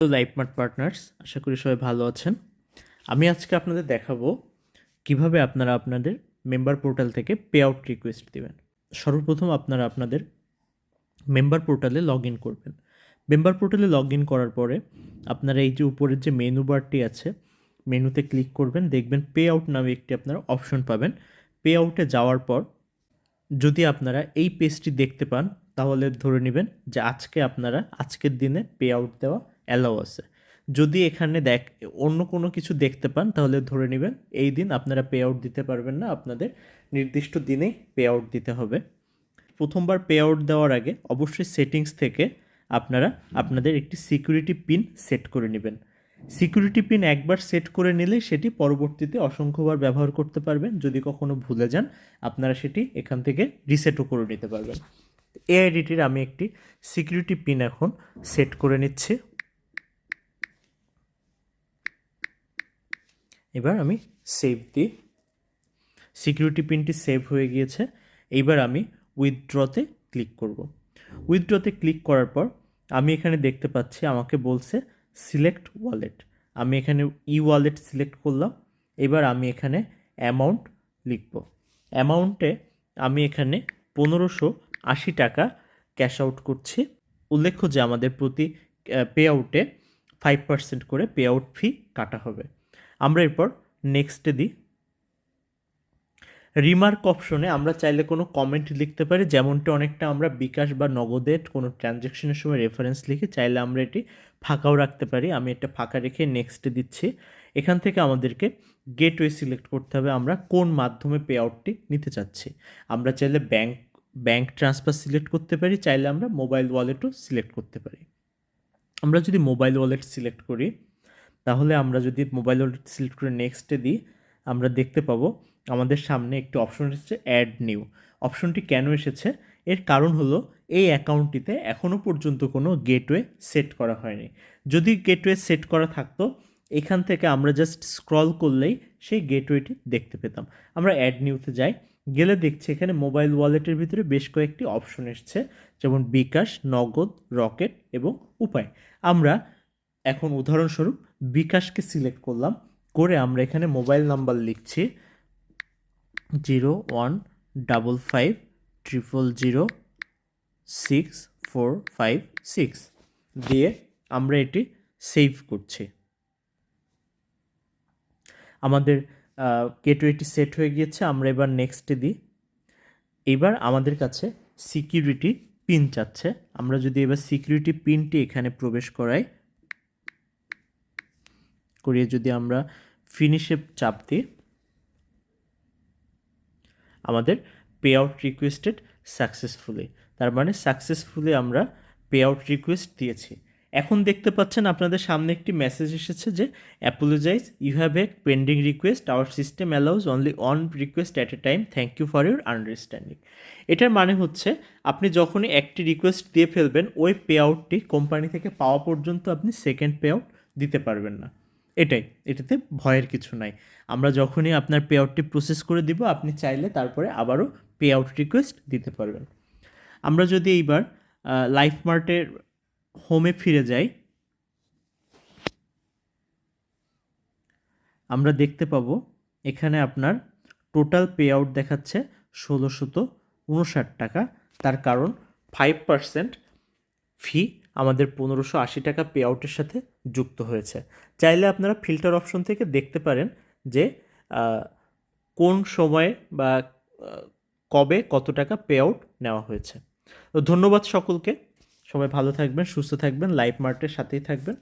Hello লাইফমার্ট partners আশা করি সবাই ভালো আছেন। আমি আজকে আপনাদের দেখাবো কীভাবে আপনারা আপনাদের মেম্বার পোর্টাল থেকে পে আউট রিকোয়েস্ট দেবেন। সর্বপ্রথম আপনারা আপনাদের মেম্বার পোর্টালে লগ ইন করবেন। মেম্বার পোর্টালে লগ ইন করার পরে আপনারা এই যে উপরের যে মেনু বারটি আছে মেনুতে ক্লিক করবেন, দেখবেন পে আউট নামে একটি আপনারা অপশন পাবেন। পে আউটে যাওয়ার পর যদি আপনারা এই পেজটি দেখতে পান, তাহলে ধরে নেবেন যে আজকে আপনারা আজকের দিনে পে আউট দেওয়া অ্যালাউ আছে। যদি এখানে দেখ, অন্য কোনো কিছু দেখতে পান, তাহলে ধরে নেবেন এই দিন আপনারা পে আউট দিতে পারবেন না, আপনাদের নির্দিষ্ট দিনেই পে আউট দিতে হবে। প্রথমবার পে আউট দেওয়ার আগে অবশ্যই সেটিংস থেকে আপনারা আপনাদের একটি সিকিউরিটি পিন সেট করে নেবেন। সিকিউরিটি পিন একবার সেট করে নিলে সেটি পরবর্তীতে অসংখ্যবার ব্যবহার করতে পারবেন। যদি কখনো ভুলে যান, আপনারা সেটি এখান থেকে রিসেটও করে নিতে পারবেন। এআইডিটির আমি একটি সিকিউরিটি পিন এখন সেট করে নিচ্ছি। এবার আমি সেভ দিই। সিকিউরিটি পিনটি সেভ হয়ে গিয়েছে। এইবার আমি উইথড্রতে ক্লিক করব। উইথড্রতে ক্লিক করার পর আমি এখানে দেখতে পাচ্ছি আমাকে বলছে সিলেক্ট ওয়ালেট আমি এখানে ই ওয়ালেট সিলেক্ট করলাম। এবার আমি এখানে অ্যামাউন্ট লিখব। অ্যামাউন্টে আমি এখানে পনেরোশো আশি টাকা ক্যাশ আউট করছি। উল্লেখ্য যে আমাদের প্রতি পে আউটে ফাইভ পার্সেন্ট করে পে আউট ফি কাটা হবে। আমরা এরপর নেক্সটে দিই। রিমার্ক অপশনে আমরা চাইলে কোনো কমেন্ট লিখতে পারি, যেমনটা অনেকটা আমরা বিকাশ বা নগদে কোনো ট্রানজ্যাকশনের সময় রেফারেন্স লিখি চাইলে আমরা এটি ফাঁকাও রাখতে পারি। আমি এটা ফাঁকা রেখে নেক্সটে দিচ্ছি। এখান থেকে আমাদেরকে গেটওয়ে সিলেক্ট করতে হবে। আমরা কোন মাধ্যমে পে আউটটি নিতে চাচ্ছি? আমরা চাইলে ব্যাংক ব্যাংক ট্রান্সফার সিলেক্ট করতে পারি, চাইলে আমরা মোবাইল ওয়ালেটও সিলেক্ট করতে পারি। আমরা যদি মোবাইল ওয়ালেট সিলেক্ট করি তাহলে আমরা যদি মোবাইল ওয়ালেট সিলেক্ট করে নেক্সটে দিই, আমরা দেখতে পাবো আমাদের সামনে একটি অপশন এসেছে অ্যাড নিউ অপশনটি কেন এসেছে? এর কারণ হলো এই অ্যাকাউন্টটিতে এখনও পর্যন্ত কোনো গেটওয়ে সেট করা হয়নি। যদি গেটওয়ে সেট করা থাকতো, এখান থেকে আমরা জাস্ট স্ক্রল করলেই সেই গেটওয়েটি দেখতে পেতাম। আমরা অ্যাড নিউতে যাই, গেলে দেখছি এখানে মোবাইল ওয়ালেটের ভিতরে বেশ কয়েকটি অপশন এসছে, যেমন বিকাশ, নগদ, রকেট এবং উপায়। আমরা এখন উদাহরণস্বরূপ বিকাশকে সিলেক্ট করলাম, করে আমরা এখানে মোবাইল নাম্বার লিখছি zero one double five triple zero six four five six দিয়ে আমরা এটি সেভ করছি। আমাদের গেটওয়েটি সেট হয়ে গিয়েছে, আমরা এবার নেক্সটে দিই। এবার আমাদের কাছে সিকিউরিটি পিন চাচ্ছে। আমরা যদি এবার সিকিউরিটি পিনটি এখানে প্রবেশ করাই করিয়ে যদি আমরা ফিনিশে চাপ দিই, আমাদের পে আউট রিকোয়েস্টেড সাকসেসফুলি তার মানে সাকসেসফুলি আমরা পে আউট রিকোয়েস্ট দিয়েছি। এখন দেখতে পাচ্ছেন আপনাদের সামনে একটি মেসেজ এসেছে যে apologize you have a pending request our system allows only on request at a time thank you for your understanding এটার মানে হচ্ছে, আপনি যখনই একটি রিকোয়েস্ট দিয়ে ফেলবেন, ওই পে আউটটি কোম্পানি থেকে পাওয়া পর্যন্ত আপনি সেকেন্ড পে আউট দিতে পারবেন না। এটাই, এটাতে ভয়ের কিছু নাই। আমরা যখনই আপনার পে আউটটি প্রসেস করে দিব, আপনি চাইলে তারপরে আবারও পে আউট রিকোয়েস্ট দিতে পারবেন। আমরা যদি এইবার লাইফ মার্টের হোমে ফিরে যাই, আমরা দেখতে পাবো এখানে আপনার টোটাল পে আউট দেখাচ্ছে ষোলোশত উনষাট টাকা। তার কারণ ফাইভ পার্সেন্ট ফি আমাদের পনেরোশো আশি টাকা পে আউটের সাথে যুক্ত হয়েছে। চাইলে আপনারা ফিল্টার অপশন থেকে দেখতে পারেন যে কোন সময়ে বা কবে কত টাকা পে আউট নেওয়া হয়েছে। তো ধন্যবাদ সকলকে। সবাই ভালো থাকবেন, সুস্থ থাকবেন লাইফ মার্টের সাথেই থাকবেন।